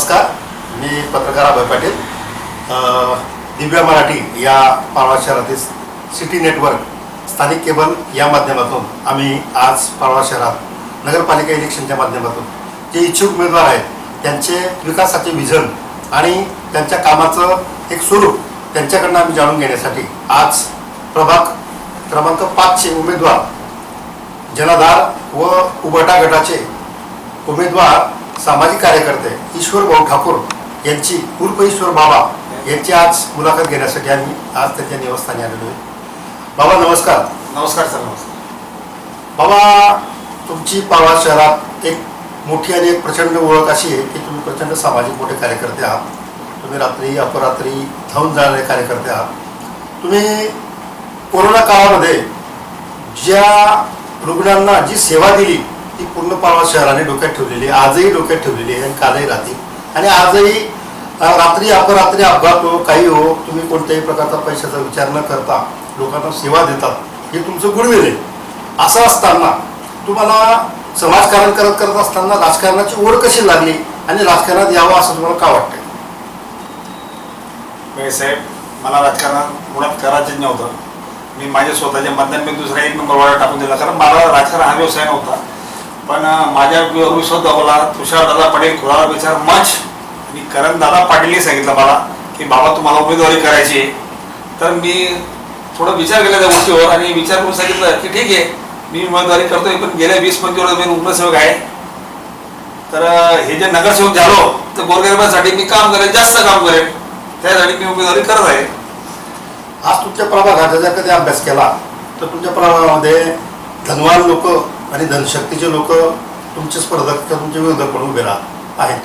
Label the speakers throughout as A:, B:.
A: नमस्कार मी पत्रकार अभय पाटील. दिव्या मराठी या पाळवा शहरातील सिटी नेटवर्क स्थानिक केबल या माध्यमातून आम्ही आज पाळवा शहरात नगरपालिका इलेक्शनच्या माध्यमातून जे इच्छुक उमेदवार आहेत त्यांचे विकासाचे विजन आणि त्यांच्या कामाचं एक स्वरूप त्यांच्याकडनं आम्ही जाणून घेण्यासाठी आज प्रभाग क्रमांक पाचशे उमेदवार जनाधार व उबटा गटाचे उमेदवार सामाजिक कार्यकर्ते ईश्वर भाऊ ठाकूर यांची उर्फ ईश्वर बाबा यांची आज मुलाखत घेण्यासाठी आम्ही आज त्यांच्या निवासस्थानी आलेलो आहे. बाबा नमस्कार.
B: नमस्कार सर नमस्कार.
A: बाबा तुमची पावळा शहरात एक मोठी आणि एक प्रचंड ओळख अशी आहे की तुम्ही प्रचंड सामाजिक मोठे कार्यकर्ते आहात. तुम्ही रात्री अपरात्री धावून जाणारे कार्यकर्ते आहात. तुम्ही कोरोना काळामध्ये ज्या रुग्णांना जी सेवा दिली ती पूर्ण पाळवा शहराने डोक्यात ठेवलेली आहे. आजही डोक्यात ठेवलेली आहे आणि कालही राहते आणि आजही रात्री अपरात्री अपघात हो काही हो तुम्ही कोणत्याही प्रकारचा पैशाचा विचार न करता लोकांना सेवा देतात. हे तुमचं गुणवेल आहे. असं असताना तुम्हाला समाजकारण करत करत असताना राजकारणाची ओढ कशी लागली आणि राजकारणात यावं असं तुम्हाला का वाटतं
B: साहेब मला राजकारणात मुळात करायचंच नव्हतं. मी माझ्या स्वतःच्या मतदान मी दुसऱ्या एक नंबर वाढा टाकून दिला. कारण मला राजकारण हा व्यवसाय नव्हता. पण माझ्या विश्वास दाखवला तुषार दादा पटेल खुराला विचार मंच आणि करण दादा पाटीलने सांगितलं मला की बाबा तुम्हाला उमेदवारी करायची तर मी थोडं विचार केला त्या गोष्टीवर आणि विचार करून सांगितलं की ठीक आहे मी उमेदवारी करतोय पण गेल्या वीस पंचवीस वर्ष मी नगरसेवक आहे. तर हे जे नगरसेवक झालो तर गोरगरिबांसाठी मी काम करेन जास्त काम करेन. त्यासाठी मी उमेदवारी करत आहे.
A: आज तुमच्या प्रभागाचा जर कधी अभ्यास केला तर तुमच्या प्रभागामध्ये धनवान लोक आणि धनशक्तीचे लोक तुमचे स्पर्धक किंवा तुमचे विरोधक म्हणून उभे राहत आहेत.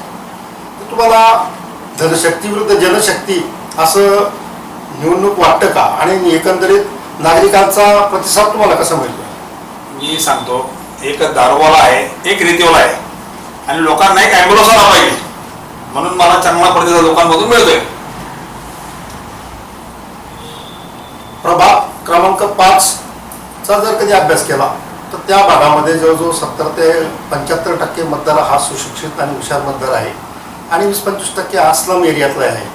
A: तर तुम्हाला धनशक्ती विरुद्ध जनशक्ती असं निवडणूक वाटतं का? आणि एकंदरीत नागरिकांचा प्रतिसाद तुम्हाला कसा मिळतो?
B: मी सांगतो एक दारूवाला आहे एक रीतीवाला आहे. आणि लोकांना एक ॲम्ब्युलन्स आला पाहिजे. म्हणून मला चांगला प्रतिसाद लोकांमधून मिळतोय.
A: प्रभाग क्रमांक पाचचा जर कधी अभ्यास केला तर त्या भागामध्ये जवळजवळ सत्तर ते पंच्याहत्तर टक्के मतदार हा सुशिक्षित आणि हुशार मतदार आहे. आणि वीस पंचवीस टक्के हा स्लम एरियातला आहे.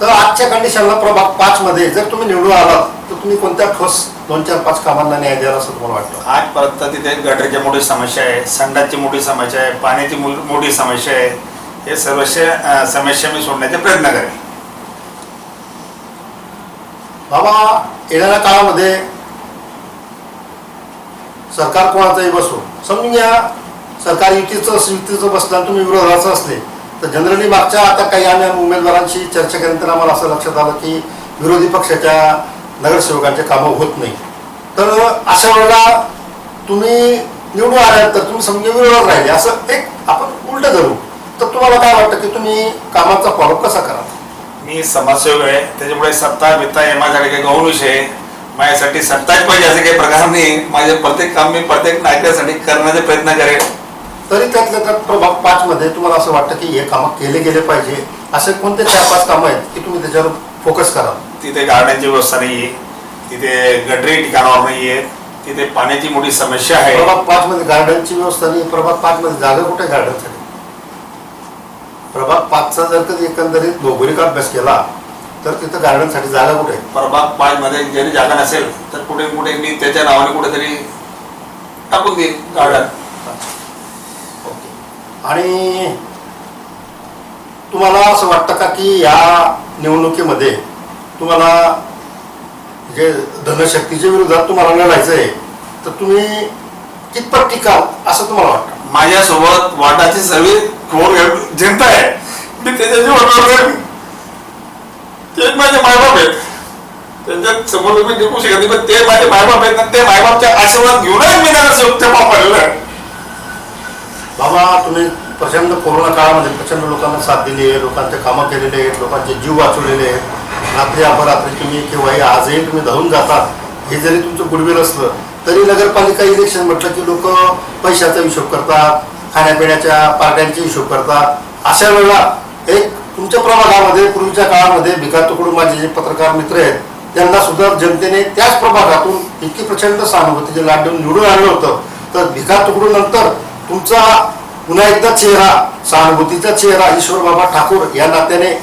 A: तर आजच्या कंडिशनला प्रभाग पाचमध्ये जर तुम्ही निवडून आलात तर तुम्ही कोणत्या ठोस दोन चार पाच कामांना न्याय द्याल असं तुम्हाला वाटतं?
B: आजपर्यंत तिथे गटरची मोठी समस्या आहे संडासची मोठी समस्या आहे पाण्याची मोठी समस्या आहे. हे सर्व समस्या मी सोडण्याचा प्रयत्न करेन.
A: बाबा येणाऱ्या काळामध्ये सरकार कोणाचंही बसो. समजून घ्या सरकार युतीचं युतीचं बसलं तुम्ही विरोधाचं असले तर जनरली मागच्या आता काही आम्ही उमेदवारांशी चर्चा केल्यानंतर आम्हाला असं लक्षात आलं की विरोधी पक्षाच्या नगरसेवकांचे कामं होत नाही. तर अशा वेळेला तुम्ही निवडून आल्यानंतर तुम्ही समजा विरोधात राहिले असं एक आपण उलट धरू. तर तुम्हाला काय वाटतं की तुम्ही कामाचा फॉलोअप कसा करा
B: मी समाजसेवक आहे त्याच्यामुळे सत्ता बित्ता हे माझ्याकडे काही गौण विषय आहे. माझ्यासाठी सत्ताच पाहिजे असं काही प्रकार नाही माझे प्रत्येक काम मी प्रत्येक नागरिकासाठी करण्याचा प्रयत्न करेन.
A: तरी त्यातल्या त्यात प्रभाग पाच मध्ये तुम्हाला असं वाटतं की हे कामं केले गेले पाहिजे. असे कोणते चार पाच कामं आहेत की तुम्ही त्याच्यावर फोकस करा
B: तिथे गार्डनची व्यवस्था नाही आहे तिथे गटरी ठिकाणावर नाही आहे तिथे पाण्याची मोठी समस्या आहे.
A: प्रभाग पाच मध्ये गार्डनची व्यवस्था नाही प्रभाग पाच मध्ये जागा कुठे गार्डनसाठी प्रभाग पाचचा जर कधी एकंदरीत भौगोलिक अभ्यास केला तर तिथं गार्डनसाठी जागा कुठे? आहे?
B: प्रभाग पाच मध्ये जरी जागा नसेल तर कुठे कुठे मी त्याच्या नावाने कुठेतरी टाकून देईन गार्डन
A: आणि तुम्हाला असं वाटतं का की या निवडणुकीमध्ये तुम्हाला जे धनशक्तीच्या विरोधात तुम्हाला लढायचं आहे तर तुम्ही कितपत टिकाल असं तुम्हाला वाटतं?
B: माझ्यासोबत वाटाची सर्व कोर जनता आहे. मी त्याच्याशी वाटणार ते माझे मायबाप आहेत त्यांच्या समोर मी टिकू शकत नाही पण ते माझे मायबाप आहेत ना ते मायबापच्या आशीर्वाद घेऊनच मी नगरसेवक ते पाहिलेलं
A: बाबा तुम्ही प्रचंड कोरोना काळामध्ये प्रचंड लोकांना साथ दिली आहे लोकांचे कामं केलेले आहेत लोकांचे जीव वाचवलेले आहेत. रात्री अपरात्री तुम्ही किंवा आजही तुम्ही धावून जातात हे जरी तुमचं गुडविल असलं तरी नगरपालिका इलेक्शन म्हटलं की लोक पैशाचा हिशोब करतात खाण्यापिण्याच्या पार्ट्यांचा हिशोब करतात. अशा वेळेला एक तुमच्या प्रभागामध्ये पूर्वीच्या काळामध्ये भिकार तुकडून माझे जे पत्रकार मित्र आहेत त्यांना सुद्धा जनतेने त्याच प्रभागातून इतकी प्रचंड सहानुभूतीचे लाट देऊन निवडून आणलं होतं तर भिका तुकडून नंतर तुमचा पुन्हा एकदा चेहरा सहानुभूतीचा चेहरा ईश्वर बाबा ठाकूर या नात्याने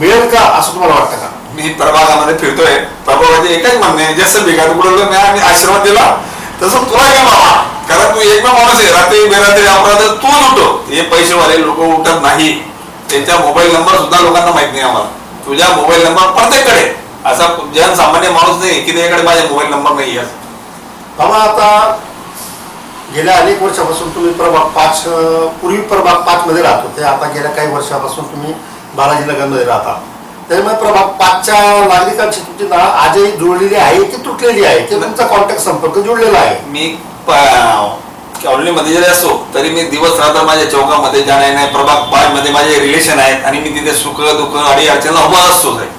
A: मिळेल का असं तुम्हाला वाटतं का?
B: मी प्रभागामध्ये फिरतोय. प्रभागाचे एकच म्हणणे आहे, जसं भिका तुकडून मी आम्ही आशीर्वाद दिला. तसं तुला घे बाबा? कारण तू एकदा माणूस आहे रात्री बेरात्री अपराध तू उठो हे पैसेवाले लोक उठत नाही. त्यांच्या मोबाईल नंबर सुद्धा लोकांना माहीत नाही आम्हाला. तुझ्या मोबाईल नंबर प्रत्येककडे. असा जनसामान्य माणूस नाही की त्याच्याकडे माझा मोबाईल नंबर नाही आहे.
A: बाबा आता गेल्या अनेक वर्षापासून तुम्ही प्रभाग पाच पूर्वी प्रभाग पाच मध्ये राहत होते. आता गेल्या काही वर्षापासून तुम्ही बालाजीनगरमध्ये राहता. त्यामुळे प्रभाग पाचच्या नागरिकांची तुमची नाळ आजही जुळलेली आहे की तुटलेली आहे? की तुमचा कॉन्टॅक्ट संपर्क जुळलेला आहे.
B: मी कॉलनीमध्ये जरी असो तरी मी दिवस रात्र माझ्या चौकामध्ये जाणार नाही प्रभाग पाच मध्ये माझे रिलेशन आहेत आणि मी तिथे सुख दुःख अडी अडचणला उभा असतो साहेब.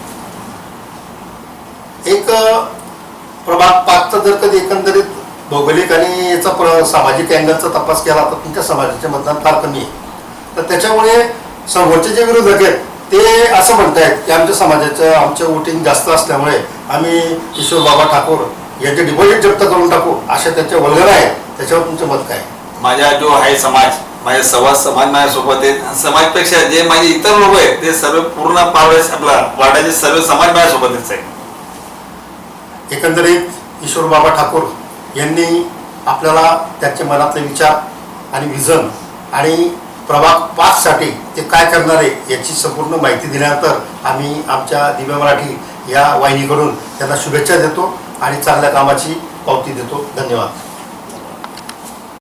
A: एक प्रभाग पाचचा जर कधी एकंदरीत भौगोलिक आणि याचा प्र सामाजिक अँगलचा तपास केला तर तुमच्या समाजाचे मतदान फार कमी आहे. तर त्याच्यामुळे समोरचे जे विरोधक आहेत ते असं म्हणतायत की आमच्या समाजाचं आमचं वोटिंग जास्त असल्यामुळे आम्ही किशोर बाबा ठाकूर यांचे डिपॉझिट जप्त करून टाकू अशा त्यांच्या वल्गर आहेत. त्याच्यावर तुमचं मत काय?
B: माझा जो आहे समाज माझ्या सवा समाज माझ्यासोबत आहे समाजपेक्षा जे माझे इतर लोक आहेत ते सर्व पूर्ण पावळे आपला वाड्याचे सर्व समाज माझ्यासोबतच आहे
A: एकंदरीत ईश्वर बाबा ठाकूर यांनी आपल्याला त्यांचे मनातले विचार आणि विजन आणि प्रभाग पाचसाठी ते काय करणार आहे याची संपूर्ण माहिती दिल्यानंतर आम्ही आमच्या दिव्य मराठी या वाहिनीकडून त्यांना शुभेच्छा देतो आणि चांगल्या कामाची पावती देतो. धन्यवाद.